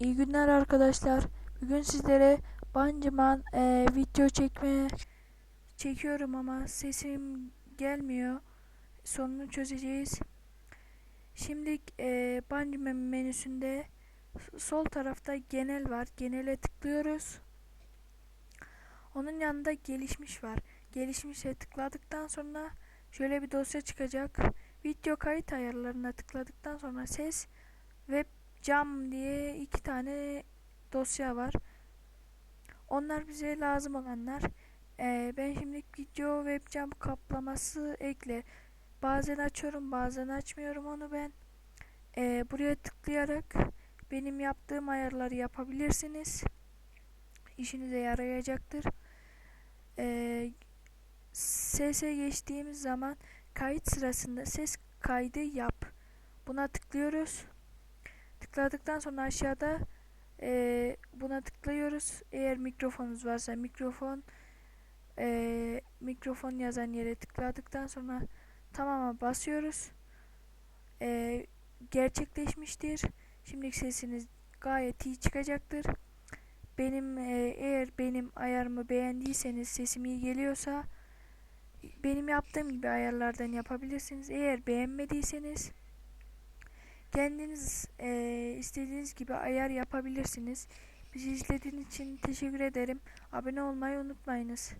İyi günler arkadaşlar. Bugün sizlere Bancıman e, video çekme çekiyorum ama sesim gelmiyor. Sonunu çözeceğiz. Şimdi e, Bancıman menüsünde sol tarafta genel var. Genele tıklıyoruz. Onun yanında gelişmiş var. Gelişmişe tıkladıktan sonra şöyle bir dosya çıkacak. Video kayıt ayarlarına tıkladıktan sonra ses ve cam diye iki tane dosya var. Onlar bize lazım olanlar. Ee, ben şimdi video webcam kaplaması ekle. Bazen açıyorum bazen açmıyorum onu ben. Ee, buraya tıklayarak benim yaptığım ayarları yapabilirsiniz. İşinize yarayacaktır. Ee, sese geçtiğimiz zaman kayıt sırasında ses kaydı yap. Buna tıklıyoruz. Tıkladıktan sonra aşağıda e, buna tıklıyoruz. Eğer mikrofonunuz varsa mikrofon e, mikrofon yazan yere tıkladıktan sonra tamama basıyoruz. E, gerçekleşmiştir. Şimdiki sesiniz gayet iyi çıkacaktır. Benim e, eğer benim ayarımı beğendiyseniz sesim iyi geliyorsa benim yaptığım gibi ayarlardan yapabilirsiniz. Eğer beğenmediyseniz kendiniz e, istediğiniz gibi ayar yapabilirsiniz. Bizi izlediğiniz için teşekkür ederim. Abone olmayı unutmayınız.